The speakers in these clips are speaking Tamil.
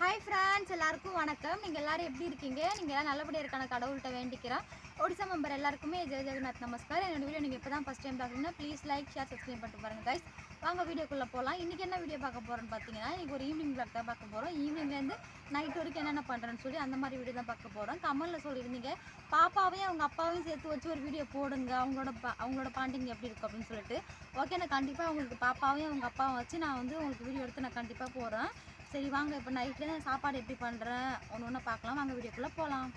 ஹாய் ஃப்ரெண்ட்ஸ் எல்லாருக்கும் வணக்கம். நீங்கள் எல்லோரும் எப்படி இருக்கீங்க? நீங்கள் எல்லாம் நல்லபடியாக இருக்கான கடவுள்கிட்ட வேண்டிக்கிறேன் ஒடிசா மெம்பர் எல்லாருக்குமே ஜெய ஜெகநாத் நமஸ்கார். என்னோட வீடியோ நீங்கள் இப்போ தான் ஃபஸ்ட் டைம் பார்க்குறீங்கன்னா ப்ளீஸ் லைக் ஷேர் சப்ஸ்கிரைப் பண்ணிட்டு பாருங்கள் கைஸ் வாங்க வீடியோக்குள்ளே போகலாம் இன்றைக்கி என்ன வீடியோ பார்க்க போகிறோன்னு பார்த்தீங்கன்னா இன்றைக்கி ஒரு ஈவினிங் vlog தான் பார்க்க போகிறோம் ஈவினிங்லேருந்து நைட் வரைக்கும் என்னென்ன பண்ணுறேன்னு சொல்லி அந்த மாதிரி வீடியோ தான் பார்க்க போகிறோம் கமலில் சொல்லியிருந்தீங்க பாப்பாவையும் அவங்க அப்பாவையும் சேர்த்து வச்சு ஒரு வீடியோ போடுங்க. அவங்களோட பா அவங்களோட பாண்டிங் எப்படி இருக்கும் அப்படின்னு சொல்லிட்டு. ஓகே நான் கண்டிப்பாக உங்களுக்கு பாப்பாவையும் அவங்க அப்பாவை வச்சு நான் வந்து உங்களுக்கு வீடியோ எடுத்து நான் கண்டிப்பாக போகிறேன் சரி வாங்க. இப்போ நைட்டில் சாப்பாடு எப்படி பண்ணுறேன் ஒன்று ஒன்று பார்க்கலாம். வாங்க வீடியோக்குள்ளே போகலாம்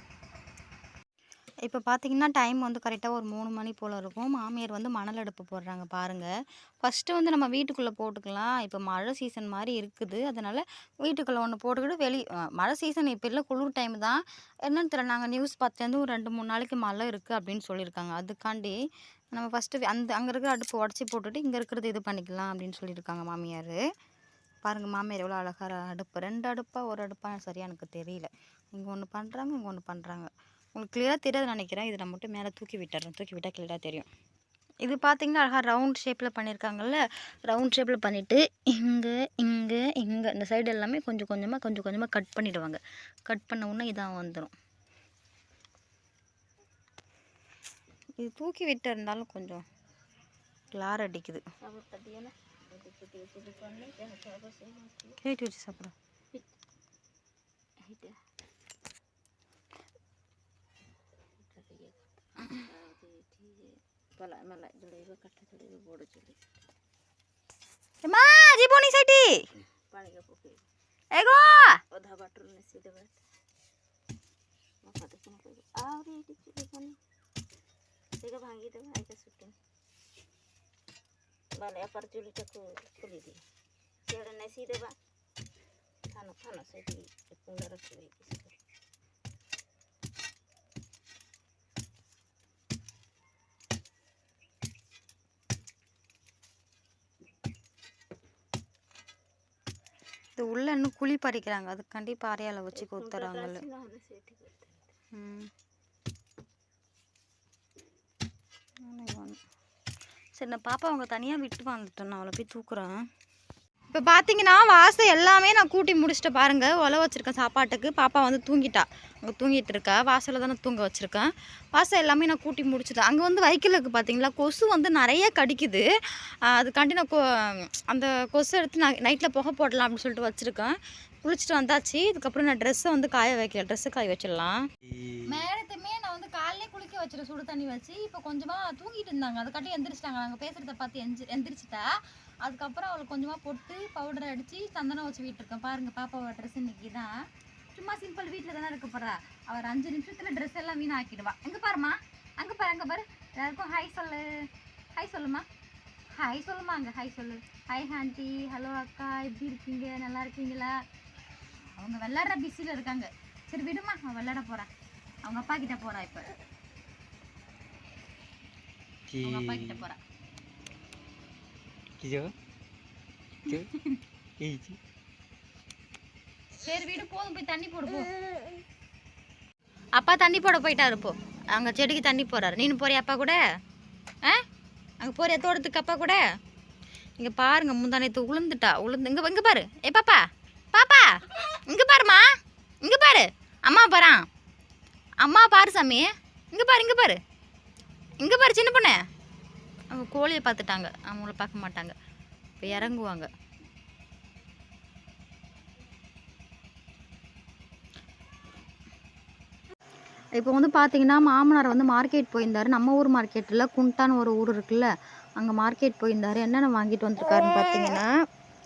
இப்போ பார்த்தீங்கன்னா டைம் வந்து கரெக்டாக ஒரு மூணு மணி போல் இருக்கும். மாமியார் வந்து மணல் அடுப்பு போடுறாங்க பாருங்கள் ஃபஸ்ட்டு வந்து நம்ம வீட்டுக்குள்ளே போட்டுக்கலாம். இப்போ மழை சீசன் மாதிரி இருக்குது. அதனால் வீட்டுக்குள்ளே ஒன்று போட்டுக்கிட்டு வெளி மழை சீசன் இப்போ இல்லை குளிர் டைம் தான். என்னன்னு தெரியல நாங்கள் நியூஸ் பார்த்துலேருந்து ஒரு ரெண்டு மூணு நாளைக்கு மழை இருக்குது அப்படின்னு சொல்லியிருக்காங்க. அதுக்காண்டி நம்ம ஃபஸ்ட்டு அந்த அங்கே இருக்கிற அடுப்பு உடச்சி போட்டுட்டு இங்கே இருக்கிறது இது பண்ணிக்கலாம் அப்படின்னு சொல்லியிருக்காங்க மாமியார். பாருங்கள் மாமியார் எவ்வளோ அழகாக அடுப்பு ரெண்டு அடுப்பாக ஒரு அடுப்பாக சரியாக எனக்கு தெரியல. இங்கே ஒன்று பண்ணுறாங்க இங்கே ஒன்று பண்ணுறாங்க உங்களுக்கு கிளியராக தெரியாது நினைக்கிறேன். இதை நான் மட்டும் மேலே தூக்கி விட்டுறேன். தூக்கி விட்டால் கிளியராக தெரியும். இது பார்த்தீங்கன்னா அழகாக ரவுண்ட் ஷேப்பில் பண்ணியிருக்காங்கல்ல ரவுண்ட் ஷேப்பில் பண்ணிவிட்டு இங்கே இங்கே இங்கே இந்த சைடு எல்லாமே கொஞ்சம் கொஞ்சமாக கொஞ்சம் கொஞ்சமாக கட் பண்ணிவிடுவாங்க கட் பண்ண உடனே இதாக வந்துடும் இது தூக்கி விட்டு இருந்தாலும் கொஞ்சம் கிளார் அடிக்குது. ହେଇଠି ଅଛି ସାପର ମା ଯିବୁନି ସେଠି ପାଣିରେ ପକେଇ ଏଗ ଅଧା ବାଟରୁ ମିଶି ଦେବେ ଆହୁରି ଏଇଠି ଯିବନି ସେଇଟା ଭାଙ୍ଗିଦେବେ ଏଇଟା ସୁଟିନି ভালো এপার চুলিটা খুলে দিই সেটা নেছি দেবা থানো থানো সেটি কুমড়ার চুলি இது உள்ளே இன்னும் குழி பறிக்கிறாங்க. அதுக்காண்டி பாறையால வச்சு கொத்துறாங்கல்ல. உம் ஒன்று சரி நான் பாப்பா அவங்க தனியாக விட்டு வந்துட்டேன். நான் அவளை போய் தூக்குறேன். இப்போ பார்த்தீங்கன்னா வாசை எல்லாமே நான் கூட்டி முடிச்சுட்டு பாருங்க. ஒலை வச்சுருக்கேன் சாப்பாட்டுக்கு. பாப்பா வந்து தூங்கிட்டா. அங்கே தூங்கிட்டு இருக்கா. வாசலில் தானே தூங்க வச்சுருக்கேன். வாசை எல்லாமே நான் கூட்டி முடிச்சுட்டேன். அங்கே வந்து வைக்கலுக்கு பார்த்தீங்களா கொசு வந்து நிறைய கடிக்குது. அதுக்காண்டி நான் கொ அந்த கொசு எடுத்து நான் நைட்டில் புகை போடலாம் அப்படின்னு சொல்லிட்டு வச்சுருக்கேன். குளிச்சுட்டு வந்தாச்சு. இதுக்கப்புறம் நான் ட்ரெஸ்ஸை வந்து காய வைக்கல. ட்ரெஸ்ஸை காய வச்சிடலாம். மேடத்துமே நான் சுடு தண்ணி வச்சு இப்போ கொஞ்சமாக தூங்கிட்டு இருந்தாங்க. அதுக்காட்டி எந்திரிச்சிட்டாங்க. நாங்கள் பேசுகிறத பார்த்து எந்திரி எந்திரிச்சிட்டா. அதுக்கப்புறம் அவளுக்கு கொஞ்சமாக பொட்டு பவுடர் அடித்து சந்தனம் வச்சு வீட்டிருக்கேன் பாருங்கள் பாப்பாவோட ட்ரெஸ் இன்னைக்கு தான் சும்மா சிம்பிள் வீட்டில் தானே இருக்க போகிறா அவர் அஞ்சு நிமிஷத்தில் ட்ரெஸ் எல்லாம் வீணாக்கிடுவா. எங்கே பாருமா அங்கே பாரு அங்கே பாரு. எல்லாருக்கும் ஹாய் சொல்லு. ஹாய் சொல்லுமா ஹாய் சொல்லுமா அங்கே. ஹாய் சொல்லு. ஹாய் ஆண்டி ஹலோ அக்கா. எப்படி இருக்கீங்க? நல்லா இருக்கீங்களா? அவங்க விளாட்ற பிஸியில் இருக்காங்க. சரி விடுமா அவன் விளாட போகிறான் அவங்க அப்பா கிட்ட போகிறான் இப்போ. சரி வீடு போதும் போய் தண்ணி போடு போ. அப்பா தண்ணி போட போயிட்டாரு போ. அங்க செடிக்கு தண்ணி போறாரு. நீனு போறியா அப்பா கூட? ஆ? அங்க போறியா தோட்டத்துக்கு அப்பா கூட? இங்க பாருங்க முந்தானத்து உளுந்துட்டா. உளுந்து இங்க இங்க பாரு. ஏ பாப்பா. பாப்பா. இங்க பாருமா இங்க பாரு. அம்மா பாறான் அம்மா பாரு சாமி. இங்க பாரு இங்க பாரு. இங்கே பாரு சின்ன பொண்ணு. அவங்க கோழியை பார்த்துட்டாங்க. அவங்கள பார்க்க மாட்டாங்க. இப்போ இறங்குவாங்க. இப்போ வந்து பார்த்தீங்கன்னா மாமனார் வந்து மார்க்கெட் போயிருந்தாரு. நம்ம ஊர் மார்க்கெட்டில் குண்டான்னு ஒரு ஊர் இருக்குல்ல அங்கே மார்க்கெட் போயிருந்தாரு. என்னென்ன வாங்கிட்டு வந்திருக்காருன்னு பார்த்தீங்கன்னா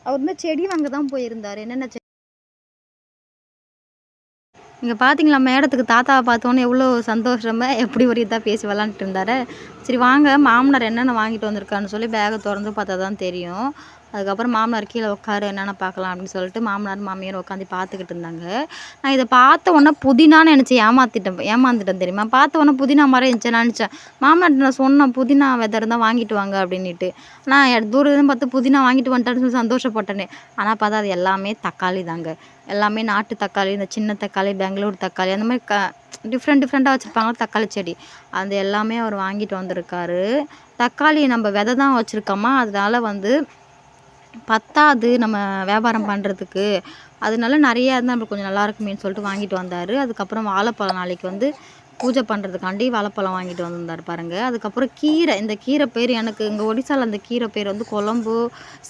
அவர் வந்து செடி வாங்க தான் போயிருந்தாரு. என்னென்ன இங்கே பார்த்தீங்களா மேடத்துக்கு தாத்தாவை பார்த்தோன்னே எவ்வளோ சந்தோஷமாக எப்படி ஒரு இதாக பேசி விளாண்டுட்டு இருந்தார். சரி வாங்க மாமனார் என்னென்ன வாங்கிட்டு வந்திருக்கான்னு சொல்லி பேகை திறந்து பார்த்தா தான் தெரியும். அதுக்கப்புறம் மாமனார் கீழே உட்காரு என்னென்ன பார்க்கலாம் அப்படின்னு சொல்லிட்டு மாமனார் மாமியார் உட்காந்து பார்த்துக்கிட்டு இருந்தாங்க. நான் இதை பார்த்த உடனே புதினான்னு நினச்சி ஏமாத்திட்டேன் ஏமாந்துட்டேன் தெரியுமா? பார்த்த உடனே புதினா மாதிரி இருந்துச்சு. நான் நினச்சேன் மாமனார் நான் சொன்னேன் புதினா வெதர் இருந்தால் வாங்கிட்டு வாங்க அப்படின்ட்டு நான் தூரம் பார்த்து புதினா வாங்கிட்டு வந்துட்டேன்னு சொல்லி சந்தோஷப்பட்டேனே. ஆனால் பார்த்தா அது எல்லாமே தக்காளி தாங்க. எல்லாமே நாட்டு தக்காளி இந்த சின்ன தக்காளி பெங்களூர் தக்காளி அந்த மாதிரி க டிஃப்ரெண்ட் டிஃப்ரெண்ட்டாக வச்சுருப்பாங்க தக்காளி செடி. அது எல்லாமே அவர் வாங்கிட்டு வந்திருக்காரு. தக்காளி நம்ம விதை தான் வச்சுருக்கோமா? அதனால வந்து பத்தாது நம்ம வியாபாரம் பண்ணுறதுக்கு அதனால நிறையா இருந்தால் நம்மளுக்கு கொஞ்சம் நல்லா இருக்குமேன்னு சொல்லிட்டு வாங்கிட்டு வந்தார். அதுக்கப்புறம் வாழைப்பழம் நாளைக்கு வந்து பூஜை பண்ணுறதுக்காண்டி வாழைப்பழம் வாங்கிட்டு வந்திருந்தார் பாருங்க. அதுக்கப்புறம் கீரை இந்த கீரை பேர் எனக்கு இங்கே ஒடிசாவில் அந்த கீரை பேர் வந்து குழம்பு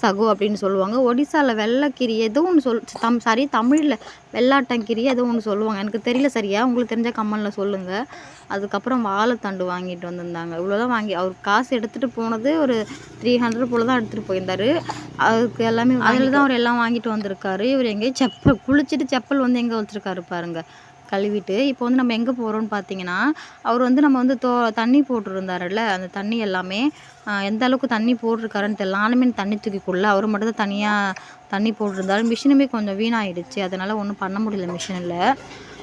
சகு அப்படின்னு சொல்லுவாங்க. ஒடிசாவில் வெள்ளைக்கீரை ஏதோ ஒன்று சொல் தம் சாரி தமிழில் வெள்ளாட்டங்கீரி ஏதோ ஒன்று சொல்லுவாங்க. எனக்கு தெரியல சரியா. உங்களுக்கு தெரிஞ்ச கம்மலில் சொல்லுங்கள் அதுக்கப்புறம் வாழைத்தண்டு வாங்கிட்டு வந்திருந்தாங்க. இவ்வளோதான் வாங்கி அவர் காசு எடுத்துகிட்டு போனது ஒரு த்ரீ ஹண்ட்ரட் போல் தான் எடுத்துகிட்டு போயிருந்தாரு. அதுக்கு எல்லாமே அதில் தான் அவர் எல்லாம் வாங்கிட்டு வந்திருக்காரு. இவர் எங்கேயும் செப்பல் குளிச்சுட்டு செப்பல் வந்து எங்கே வச்சுருக்காரு பாருங்க. கழுவிட்டு இப்போ வந்து நம்ம எங்கே போகிறோம்னு பார்த்தீங்கன்னா அவர் வந்து நம்ம வந்து தோ தண்ணி போட்டிருந்தாருல்ல அந்த தண்ணி எல்லாமே எந்த அளவுக்கு தண்ணி போட்டிருக்காருன்னு தெரியல. நானுமே தண்ணி தூக்கிக்குள்ள அவர் மட்டும் தான் தனியாக தண்ணி போட்டிருந்தாரு. மிஷினுமே கொஞ்சம் வீணாயிடுச்சு. அதனால் ஒன்றும் பண்ண முடியல மிஷினில்.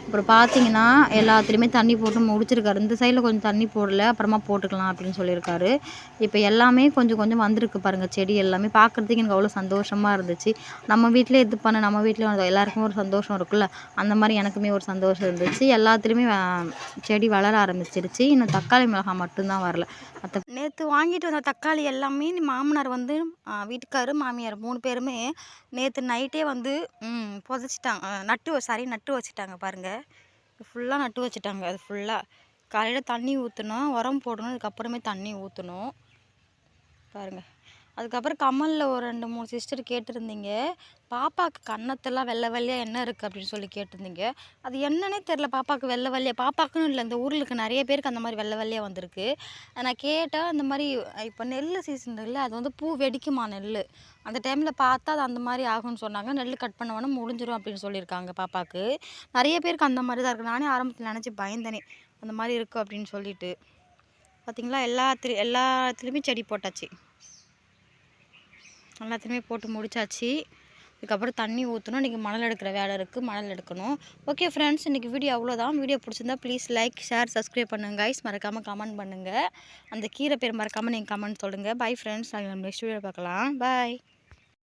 அப்புறம் பார்த்தீங்கன்னா எல்லாத்துலேயுமே தண்ணி போட்டு முடிச்சிருக்காரு. இந்த சைடில் கொஞ்சம் தண்ணி போடல அப்புறமா போட்டுக்கலாம் அப்படின்னு சொல்லியிருக்காரு. இப்போ எல்லாமே கொஞ்சம் கொஞ்சம் வந்திருக்கு பாருங்கள் செடி எல்லாமே. பார்க்குறதுக்கு எனக்கு அவ்வளோ சந்தோஷமாக இருந்துச்சு. நம்ம வீட்டிலே இது பண்ண நம்ம வீட்டில் எல்லாருக்குமே ஒரு சந்தோஷம் இருக்குல்ல? அந்த மாதிரி எனக்குமே ஒரு சந்தோஷம் இருந்துச்சு. எல்லாத்துலேயுமே செடி வளர ஆரம்பிச்சிருச்சு. இன்னும் தக்காளி மிளகாய் மட்டும்தான் வரல. மற்ற நேற்று வாங்கிட்டு வந்த தக்காளி எல்லாமே மாமனார் வந்து வீட்டுக்கார் வீட்டுக்காரு மாமியார் மூணு பேருமே நேற்று நைட்டே வந்து புதைச்சிட்டாங்க. நட்டு சாரி நட்டு வச்சுட்டாங்க பாருங்கள் ஃபுல்லாக நட்டு வச்சுட்டாங்க. அது ஃபுல்லாக காலையில் தண்ணி ஊற்றணும் உரம் போடணும் அதுக்கப்புறமே தண்ணி ஊற்றணும் பாருங்கள் அதுக்கப்புறம் கமலில் ஒரு ரெண்டு மூணு சிஸ்டர் கேட்டிருந்தீங்க. பாப்பாவுக்கு கன்னத்தெல்லாம் வெள்ளை வெள்ளையாக என்ன இருக்குது அப்படின்னு சொல்லி கேட்டிருந்தீங்க. அது என்னன்னே தெரில பாப்பாவுக்கு வெள்ளை வெள்ளையாக பாப்பாக்குன்னு இல்லை இந்த ஊரில் இருக்க நிறைய பேருக்கு அந்த மாதிரி வெள்ளை வெள்ளையாக வந்திருக்கு. நான் கேட்டால் அந்த மாதிரி இப்போ நெல் சீசன் இல்லை அது வந்து பூ வெடிக்குமா நெல் அந்த டைமில் பார்த்தா அது அந்த மாதிரி ஆகும்னு சொன்னாங்க. நெல் கட் பண்ண உடனே அப்படின்னு சொல்லியிருக்காங்க பாப்பாவுக்கு நிறைய பேருக்கு அந்த மாதிரி தான் இருக்குது நானே ஆரம்பத்தில் நினச்சி பயந்தனே அந்த மாதிரி இருக்குது அப்படின்னு சொல்லிட்டு. பார்த்தீங்களா எல்லாத்துலேயும் எல்லாத்துலேயுமே செடி போட்டாச்சு. எல்லாத்தையுமே போட்டு முடிச்சாச்சு. இதுக்கப்புறம் தண்ணி ஊற்றணும் இன்றைக்கி மணல் எடுக்கிற வேலை இருக்குது மணல் எடுக்கணும். ஓகே ஃப்ரெண்ட்ஸ் இன்றைக்கி வீடியோ அவ்வளோதான் வீடியோ பிடிச்சிருந்தா ப்ளீஸ் லைக் ஷேர் சப்ஸ்கிரைப் பண்ணுங்க கைஸ் மறக்காமல் கமெண்ட் பண்ணுங்கள் அந்த கீரை பேர் மறக்காமல் நீங்கள் கமெண்ட் சொல்லுங்கள் பை ஃப்ரெண்ட்ஸ் நாங்கள் நெக்ஸ்ட் வீடியோ பார்க்கலாம். பாய்